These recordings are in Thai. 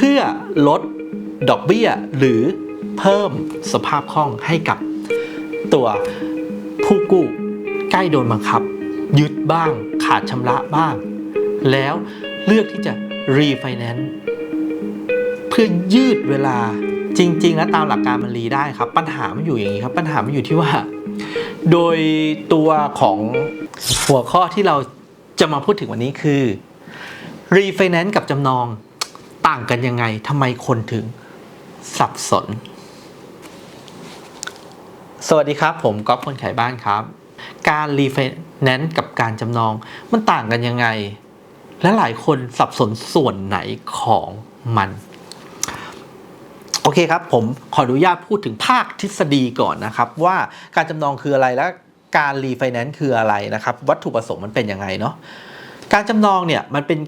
เพื่อลดดอกเบี้ยหรือเพิ่มสภาพคล่องให้กับตัวผู้กู้ใกล้โดนบังคับ ยึดบ้างขาดชำระบ้าง แล้วเลือกที่จะรีไฟแนนซ์เพื่อยืดเวลาจริง ๆ แล้วตามหลักการมันรีได้ครับ ปัญหามันอยู่อย่างนี้ครับ ปัญหามันอยู่ที่ว่า โดยตัวของหัวข้อที่เราจะมาพูดถึงวันนี้คือรีไฟแนนซ์กับจำนอง ต่างกันยังไงทำไมคนถึงสับสน สวัสดีครับ ผมก๊อฟคนขายบ้านครับ การรีไฟแนนซ์กับการจำนอง มันต่างกันยังไง และหลายคนสับสนส่วนไหนของมัน โอเคครับ ผมขออนุญาตพูดถึงภาคทฤษฎีก่อนนะครับ ว่าการจำนองคืออะไรและการรีไฟแนนซ์คืออะไรนะครับ วัตถุประสงค์มันเป็นยังไงเนาะการจำนองเนี่ยมันเป็น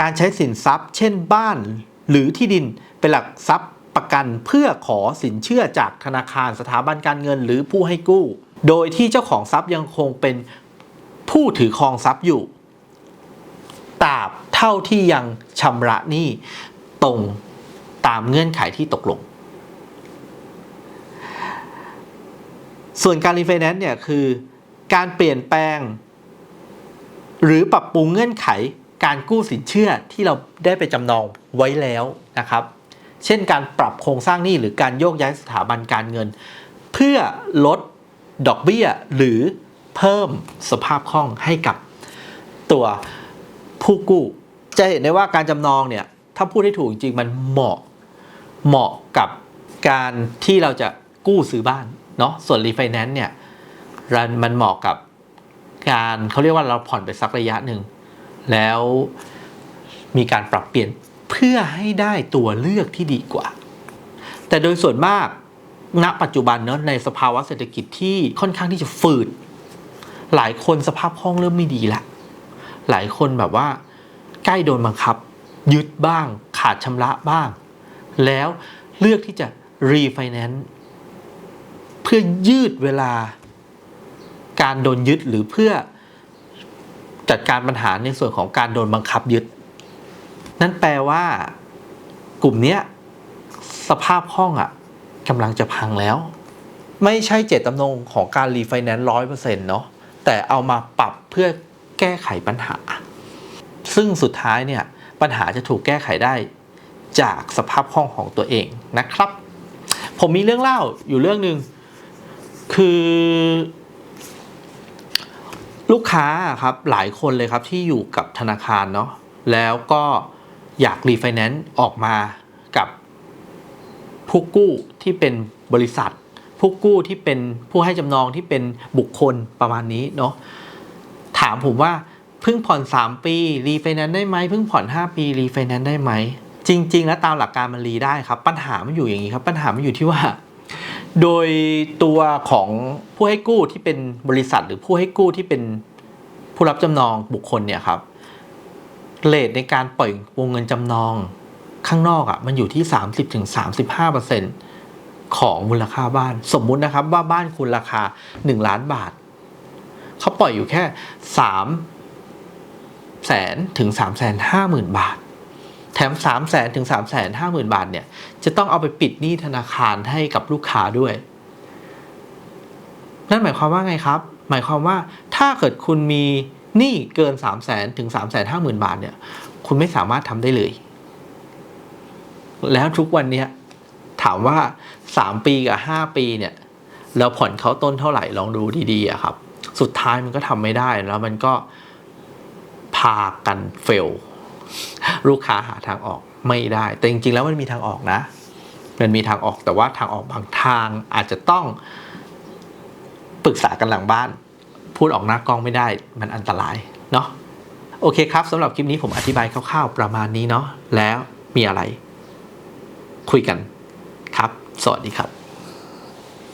การใช้สินทรัพย์ เช่นบ้านหรือที่ดินเป็นหลักทรัพย์ประกันเพื่อขอสินเชื่อจากธนาคารสถาบันการเงินหรือผู้ให้กู้ โดยที่เจ้าของทรัพย์ยังคงเป็นผู้ถือครองทรัพย์อยู่ตราบเท่าที่ยังชำระหนี้ตรงตามเงื่อนไขที่ตกลง ส่วนการรีไฟแนนซ์เนี่ยคือการเปลี่ยนแปลง หรือปรับปรุงเงื่อนไข การกู้สินเชื่อที่เราได้ไปจำนองไว้แล้วนะครับ เช่นการปรับโครงสร้างหนี้หรือการโยกย้ายสถาบันการเงิน เพื่อลดดอกเบี้ยหรือเพิ่มสภาพคล่องให้กับตัวผู้กู้ จะเห็นได้ว่าการจำนองเนี่ยถ้าพูดให้ถูกจริงมันเหมาะเหมาะกับการที่เราจะกู้ซื้อบ้านเนาะส่วนรีไฟแนนซ์เนี่ยมันเหมาะกับการเขาเรียกว่าเราผ่อนไปสักระยะหนึ่ง แล้วมีการปรับเปลี่ยนเพื่อให้ได้ตัวเลือกที่ดีกว่า แต่โดยส่วนมากณปัจจุบันเนาะในสภาวะเศรษฐกิจที่ค่อนข้างที่จะฝืด หลายคนสภาพคล่องเริ่มไม่ดีละ หลายคนแบบว่า ใกล้โดนบังคับ ยึดบ้าง ขาดชำระบ้าง แล้วเลือกที่จะรีไฟแนนซ์เพื่อยืดเวลาการโดนยึดหรือเพื่อ จัดการปัญหาในส่วนของการโดนบังคับยึด นั่นแปลว่ากลุ่มเนี้ยสภาพคล่องอะ่ะกำลังจะพังแล้ว ไม่ใช่เจตจำนงของการรีไฟแนนซ์ร้อยเปอร์เซ็นต์เนาะแต่เอามาปรับเพื่อแก้ไขปัญหา ซึ่งสุดท้ายเนี่ยปัญหาจะถูกแก้ไขได้จากสภาพคล่องของตัวเองนะครับ ผมมีเรื่องเล่าอยู่เรื่องหนึ่งคือ ลูกค้าครับหลายคนเลยครับที่อยู่กับธนาคารเนาะแล้วก็อยากรีไฟแนนซ์ออกมากับผู้กู้ที่เป็นบริษัท ผู้กู้ที่เป็นผู้ให้จำนองที่เป็นบุคคลประมาณนี้เนาะถามผมว่าเพิ่งผ่อน 3 ปีรีไฟแนนซ์ได้ไหมเพิ่งผ่อน 5 ปีรีไฟแนนซ์ได้ไหมจริง ๆ แล้วตามหลักการมันรีได้ครับ ปัญหามันอยู่อย่างนี้ครับ ปัญหามันอยู่ที่ว่า โดยตัวของผู้ให้กู้ที่เป็นบริษัท หรือผู้ให้กู้ที่เป็นผู้รับจำนองบุคคลเนี่ยครับเลทในการปล่อยวงเงินจำนองข้างนอกอะ่ะมันอยู่ที่ 30-35%ของมูลค่าบ้าน สมมุตินะครับว่าบ้านคุณราคา 1 ล้านบาท เขาปล่อยอยู่แค่3แสนถึง3แสนห้าหมื่นบาท แถม 3 0 0แสนถึง 3 5 0 0 0 0 บาทเนี่ย จะต้องเอาไปปิดหนี้ธนาคารให้กับลูกค้าด้วย นั่นหมายความว่าไงครับ หมายความว่าถ้าเกิดคุณมีหนี้เกิน 3 0 0แสนถึง 3 5 0 0 0 0 บาทเนี่ย คุณไม่สามารถทำได้เลย แล้วทุกวันเนี้ยถามว่า 3 ปีกับ 5 ปีเนี่ย เราผ่อนเขาต้นเท่าไหร่ลองดูดีๆครับ สุดท้ายมันก็ทำไม่ได้แล้วมันก็พากันเฟล ลูกค้าหาทางออกไม่ได้ แต่จริงๆแล้วมันมีทางออกนะ มันมีทางออกแต่ว่าทางออกบางทางอาจจะต้องปรึกษากันหลังบ้าน พูดออกหน้ากล้องไม่ได้มันอันตรายเนาะโอเคครับสำหรับคลิปนี้ผมอธิบายคร่าวๆประมาณนี้เนาะแล้วมีอะไร คุยกันครับ สวัสดีครับ